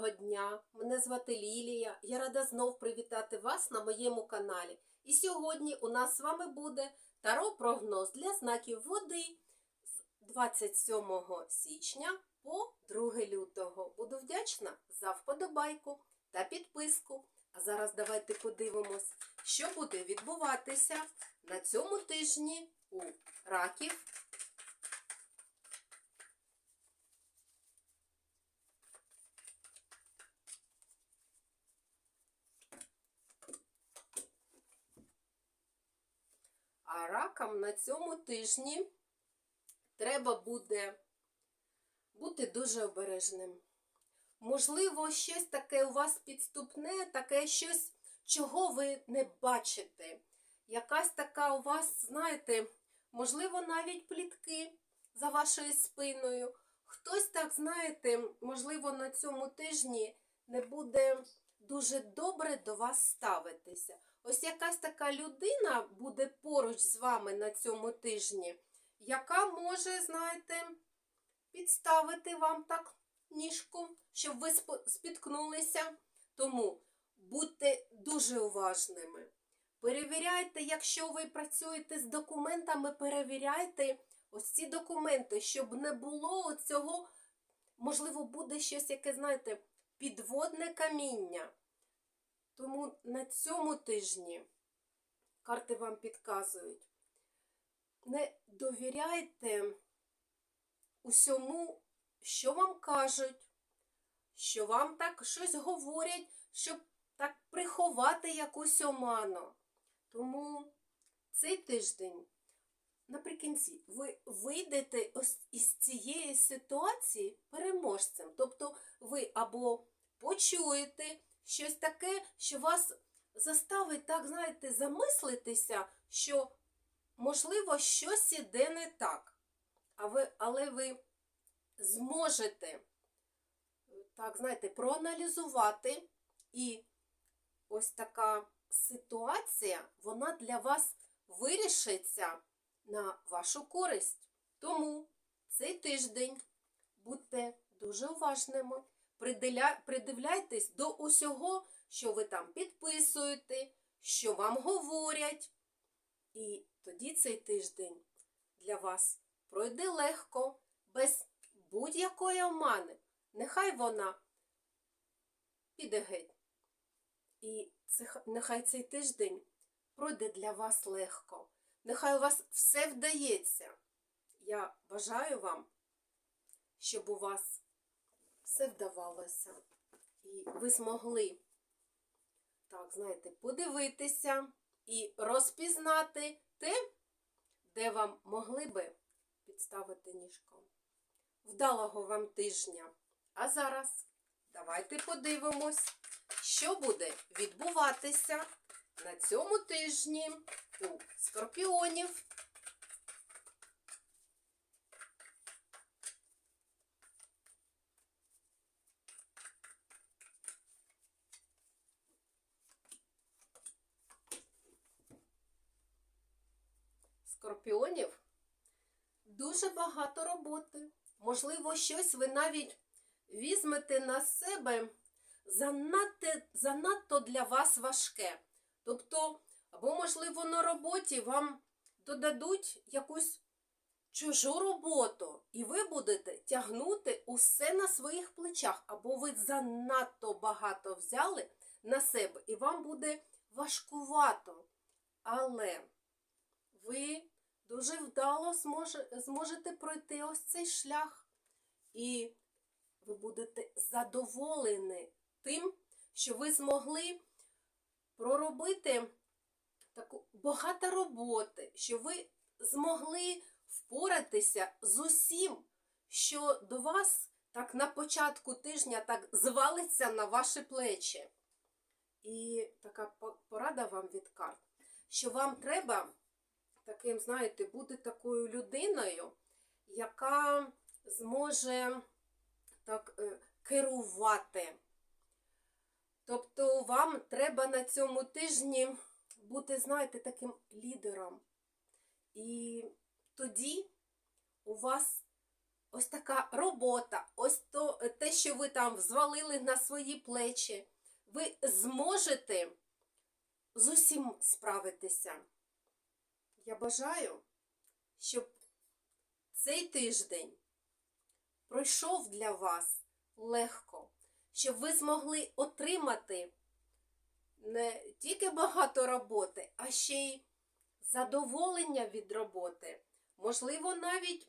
Доброго дня! Мене звати Лілія. Я рада знов привітати вас на моєму каналі. І сьогодні у нас з вами буде таро-прогноз для знаків води з 27 січня по 2 лютого. Буду вдячна за вподобайку та підписку. А зараз давайте подивимось, що буде відбуватися на цьому тижні у раків ракам на цьому тижні треба буде бути дуже обережним. Можливо, щось таке у вас підступне, таке щось, чого ви не бачите. Якась така у вас, знаєте, можливо, навіть плітки за вашою спиною. Хтось так, знаєте, можливо, на цьому тижні не буде дуже добре до вас ставитися. Ось якась така людина буде поруч з вами на цьому тижні, яка може, знаєте, підставити вам так ніжку, щоб ви спіткнулися. Тому будьте дуже уважними. Перевіряйте, якщо ви працюєте з документами, перевіряйте ось ці документи, щоб не було цього, можливо, буде щось, яке, знаєте, підводне каміння. Тому на цьому тижні карти вам підказують. Не довіряйте усьому, що вам кажуть, що вам так щось говорять, щоб так приховати якусь оману. Тому цей тиждень, наприкінці, ви вийдете із цієї ситуації переможцем. Тобто ви або почуєте щось таке, що вас заставить, так, знаєте, замислитися, що, можливо, щось іде не так. А ви, але ви зможете, так, знаєте, проаналізувати і ось така ситуація, вона для вас вирішиться на вашу користь. Тому цей тиждень будьте дуже уважними, придивляйтесь до усього, що ви там підписуєте, що вам говорять. І тоді цей тиждень для вас пройде легко, без будь-якої омани. Нехай вона піде геть. І нехай цей тиждень пройде для вас легко. Нехай у вас все вдається. Я бажаю вам, щоб у вас все вдавалося. І ви змогли, так, знаєте, подивитися і розпізнати те, де вам могли би підставити ніжком. Вдалого вам тижня. А зараз давайте подивимось, що буде відбуватися на цьому тижні у скорпіонів. Скорпіонів дуже багато роботи. Можливо, щось ви навіть візьмете на себе занадто, занадто для вас важке. Тобто, або, можливо, на роботі вам додадуть якусь чужу роботу, і ви будете тягнути усе на своїх плечах, або ви занадто багато взяли на себе, і вам буде важкувато. Але ви дуже вдало зможете пройти ось цей шлях, і ви будете задоволені тим, що ви змогли проробити таку багато роботи, що ви змогли впоратися з усім, що до вас так на початку тижня так звалиться на ваші плечі. І така порада вам від карт, що вам треба таким, знаєте, бути такою людиною, яка зможе так е, керувати. Тобто вам треба на цьому тижні бути, знаєте, таким лідером. І тоді у вас ось така робота, ось то, те, що ви там звалили на свої плечі, ви зможете з усім справитися. Я бажаю, щоб цей тиждень пройшов для вас легко, щоб ви змогли отримати не тільки багато роботи, а ще й задоволення від роботи. Можливо, навіть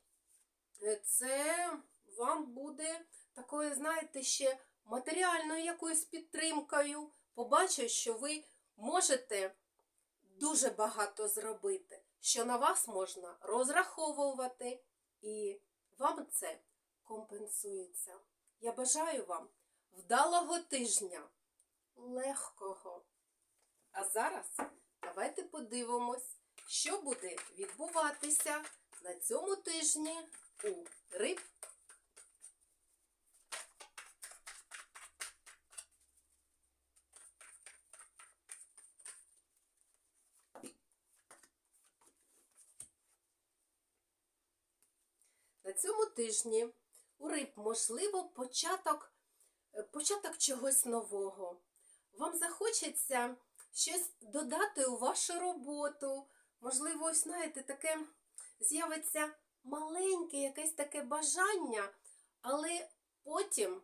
е, це вам буде такою, знаєте, ще матеріальною якоюсь підтримкою. Побачу, що ви можете дуже багато зробити, що на вас можна розраховувати, і вам це компенсується. Я бажаю вам вдалого тижня, легкого. А зараз давайте подивимось, що буде відбуватися на цьому тижні у риб. На цьому тижні у риб можливо початок, початок чогось нового. Вам захочеться щось додати у вашу роботу. Можливо, ось, знаєте, таке з'явиться маленьке якесь таке бажання, але потім,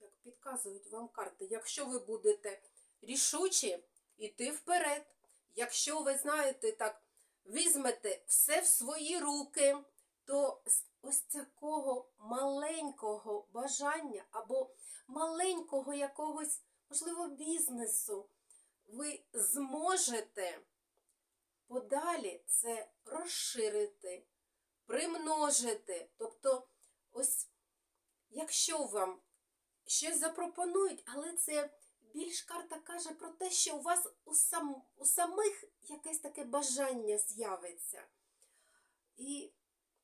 як підказують вам карти, якщо ви будете рішучі йти вперед, якщо ви знаєте, так, візьмете все в свої руки, то ось такого маленького бажання або маленького якогось, можливо, бізнесу, ви зможете подалі це розширити, примножити. Тобто, ось, якщо вам щось запропонують, але це більш карта каже про те, що у вас у, сам, у самих якесь таке бажання з'явиться. І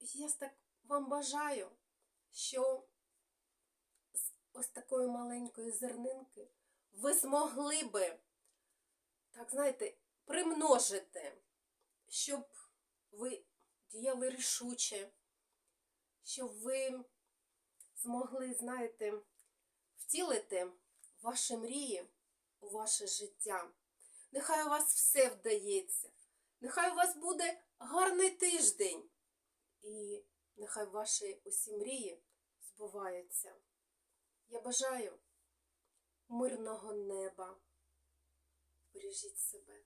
я так вам бажаю, що з ось такої маленької зернинки ви змогли би, так знаєте, примножити, щоб ви діяли рішуче, щоб ви змогли, знаєте, втілити ваші мрії у ваше життя. Нехай у вас все вдається. Нехай у вас буде гарний тиждень. І нехай ваші усі мрії збуваються. Я бажаю мирного неба. Бережіть себе.